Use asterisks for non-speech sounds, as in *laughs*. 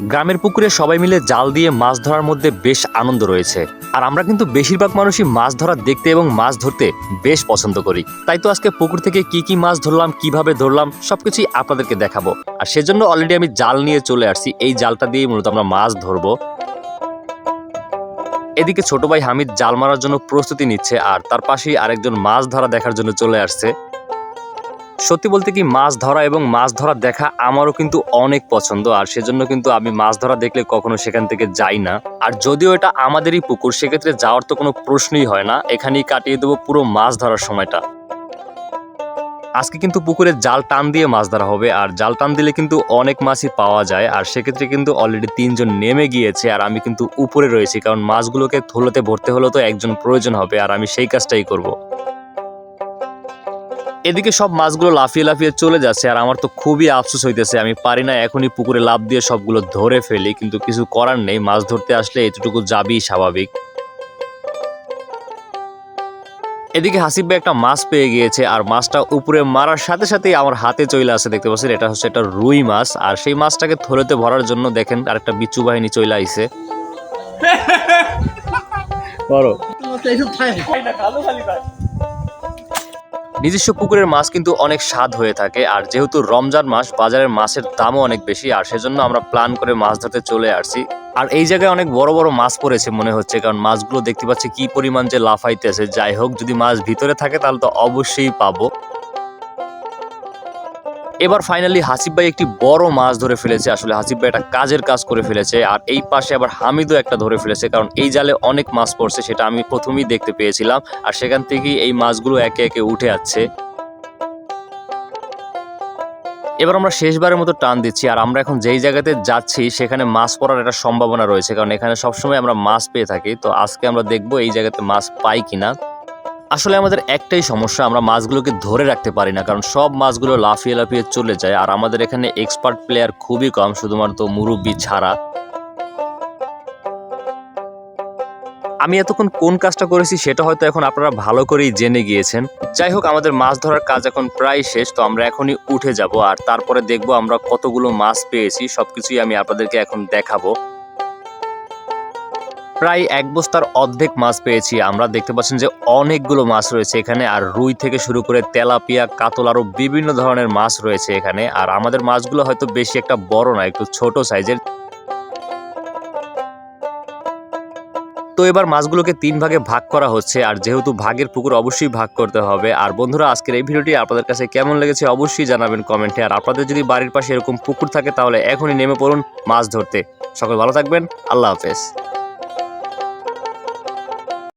গ্রামের পুকুরে সবাই মিলে জাল দিয়ে মাছ ধরার মধ্যে বেশ আনন্দ রয়েছে। আর আমরা কিন্তু বেশিরভাগ মানুষই মাছ ধরা দেখতে এবং মাছ ধরতে বেশ পছন্দ করি। তাই তো আজকে পুকুর থেকে কি কি মাছ ধরলাম, কীভাবে ধরলাম, সবকিছুই আপনাদেরকে দেখাবো। আর সেজন্য অলরেডি আমি জাল নিয়ে চলে আসছি। এই জালটা দিয়ে মূলত আমরা মাছ ধরবো। এদিকে ছোট ভাই হামিদ জাল মারার জন্য প্রস্তুতি নিচ্ছে আর তার পাশেই আরেকজন মাছ ধরা দেখার জন্য চলে আসছে। সত্যি বলতে কি মাছ ধরা এবং মাছ ধরা দেখা আমারও কিন্তু অনেক পছন্দ, আর সেজন্য কিন্তু আমি মাছ ধরা দেখলে কখনো সেখান থেকে যাই না। আর যদিও এটা আমাদেরই পুকুর, সেক্ষেত্রে যাওয়ার তো কোনো প্রশ্নই হয় না। এখানেই কাটিয়ে দেবো পুরো মাছ ধরার সময়টা। আজকে কিন্তু পুকুরে জাল টান দিয়ে মাছ ধরা হবে, আর জাল টান দিলে কিন্তু অনেক মাছই পাওয়া যায়। আর সেক্ষেত্রে কিন্তু অলরেডি তিনজন নেমে গিয়েছে, আর আমি কিন্তু উপরে রয়েছি, কারণ মাছগুলোকে থলোতে ভরতে হলেও তো একজন প্রয়োজন হবে, আর আমি সেই কাজটাই করব। এদিকে সব মাছগুলো লাফিয়ে লাফিয়ে চলে যাচ্ছে আর আমার তো খুবই আফসোস হইতেছে। আমি পারি না এখনই পুকুরে লাফ দিয়ে সবগুলো ধরে ফেলি কিন্তু কিছু করার নেই। মাছ ধরতে আসলে এতটুকু যাবি স্বাভাবিক। এদিকে হাসিব ভাই একটা মাছ পেয়ে গিয়েছে আর মাছটা উপরে মারার সাথে সাথেই আমার হাতে চলে আসে দেখতে পাচ্ছেন? এটা হচ্ছে একটা রুই মাছ আর সেই মাছটাকে থলেতে ভরার জন্য দেখেন আর একটা বিচ্ছু বাহিনী চলে আইছে। *laughs* বড় নিজস্ব পুকুরের মাছ কিন্তু অনেক স্বাদ হয়ে থাকে, আর যেহেতু রমজান মাস, বাজারের মাছের দামও অনেক বেশি, আর সেজন্য আমরা প্ল্যান করে মাছ ধরতে চলে আসছি। আর এই জায়গায় অনেক বড় বড় মাছ পড়েছে মনে হচ্ছে, কারণ মাছগুলো দেখতে পাচ্ছি কি পরিমাণ যে লাফাইতেছে। যাই হোক, যদি মাছ ভিতরে থাকে তাহলে তো অবশ্যই পাবো। এবার ফাইনালি হাসিব ভাই একটি বড় মাছ ধরে ফেলেছে। আসলে হাসিব ভাই একটা কাজের কাজ করে ফেলেছে আর এই পাশে আবার হামিদও একটা ধরে ফেলেছে কারণ এই জালে অনেক মাছ পড়ছে সেটা আমি প্রথমেই দেখতে পেয়েছিলাম আর সেখান থেকেই এই মাছগুলো একে একে উঠে যাচ্ছে এবার আমরা শেষবারের মতো টান দিচ্ছি আর আমরা এখন যেই জায়গাতে যাচ্ছি সেখানে মাছ পড়ার একটা সম্ভাবনা রয়েছে কারণ এখানে সবসময় আমরা মাছ পেয়ে থাকি। তো আজকে আমরা দেখব এই জায়গাতে মাছ পাই কিনা। আসলে আমাদের একটাই সমস্যা, আমরা মাছগুলোকে ধরে রাখতে পারি না, কারণ সব মাছগুলো লাফিয়ে লাফিয়ে চলে যায়, আর আমাদের এখানে এক্সপার্ট প্লেয়ার খুবই কম, শুধুমাত্র মুরব্বি ছাড়া। আমি এতক্ষণ কোন কাজটা করেছি সেটা হয়তো এখন আপনারা ভালো করেই জেনে গিয়েছেন। যাই হোক, আমাদের মাছ ধরার কাজ এখন প্রায় শেষ, তো আমরা এখনই উঠে যাব, আর তারপরে দেখব আমরা কতগুলো মাছ পেয়েছি, সবকিছুই আমি আপনাদেরকে এখন দেখাবো। প্রায় এক বস্তার অর্ধেক মাছ পেয়েছি। আমরা দেখতে পাচ্ছেন যে অনেকগুলো মাছ রয়েছে এখানে, আর রুই থেকে শুরু করে তেলাপিয়া, কাতল আরও বিভিন্ন ধরনের মাছ রয়েছে এখানে। আর আমাদের মাছগুলো হয়তো বেশি একটা বড় না, একটু ছোট সাইজের। তো এবার মাছগুলোকে তিন ভাগে ভাগ করা হচ্ছে, আর যেহেতু ভাগের পুকুর অবশ্যই ভাগ করতে হবে। আর বন্ধুরা, আজকের এই ভিডিওটি আপনাদের কাছে কেমন লেগেছে অবশ্যই জানাবেন কমেন্টে। আর আপনাদের যদি বাড়ির পাশে এরকম পুকুর থাকে, তাহলে এখনই নেমে পড়ুন মাছ ধরতে। সকল ভালো থাকবেন, আল্লাহ হাফেজ।